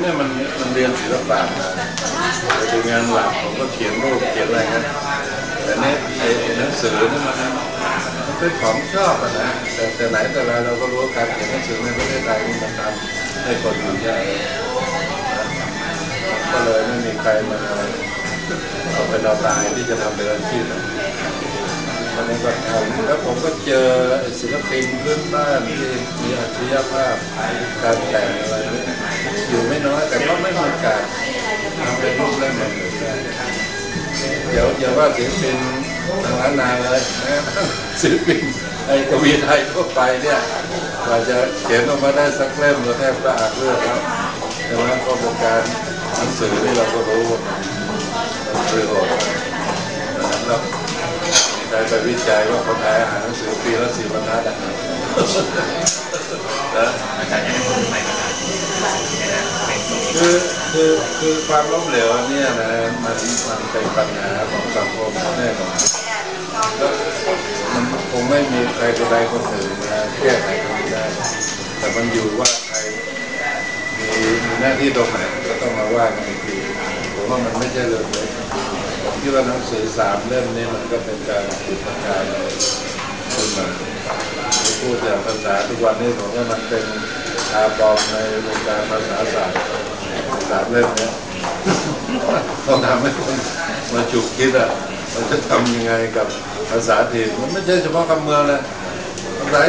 เนี่ยมันมันเรียนศิลปะมาไปดูงานหลักผมก็เขียนรูปเขียนอะไรเงี้ยแต่เนี่ยไอ้หนังสือเนี่ยมันมันเป็นของชอบอะนะแต่แต่ไหนแต่ไรเราก็รู้การเขียนหนังสือในประเทศไทยมันทำให้คนอยู่ยากก็เลยไม่มีใครมาเอาเป็นเอาตายที่จะทำเป็นอาชีพนะวันนี้ก็ทำแล้วผมก็เจอศิลปินพื้นบ้านที่มีอัจฉริยภาพการแต่ง ทำเป็นรูปเล่มหนึ่งเลยเดี๋ยวอย่าว่าศิลปินทางล้านนาเลยนะศิลปินไอ้กวีไทยทั่วไปเนี่ยกว่าจะเขียนออกมาได้สักเล่มก็แทบจะอาจเลือกครับแต่ว่าก็เป็นการหนังสือที่เราก็รู้ว่ามันมันประโยชน์นะครับใครไปวิจัยว่าคนไทยอ่านหนังสือปีละสี่บรรทัดอะนะอาจารย์จะได้คนใหม่ก็ได้คือ คือคือความล้มเหลวเนี่ยนะมันมันเป็นปัญหาของสังคมแน่นอนแล้วมันคงไม่มีใครคนใดคนหนึ่งมาแก้ไขตรงนี้ได้ แต่มันอยู่ว่าใครมีมีหน้าที่ตรงไหนก็ต้องมาว่ากันอีกทีผมว่ามันไม่ใช่เรื่องเล็กผมคิดว่าหนังสือสามเล่มนี้มันก็เป็นการจุดประกายขึ้นมาพูดอย่างภาษาทุกวันนี้ผมว่ามันเป็นอาปองในวงการภาษาศาสตร์ สามเล่มเนี้ยต้องทำให้คนมาฉุกคิดอะมันจะทำยังไงกับภาษาถิ่นมันไม่ใช่เฉพาะคำเมืองนะภาษา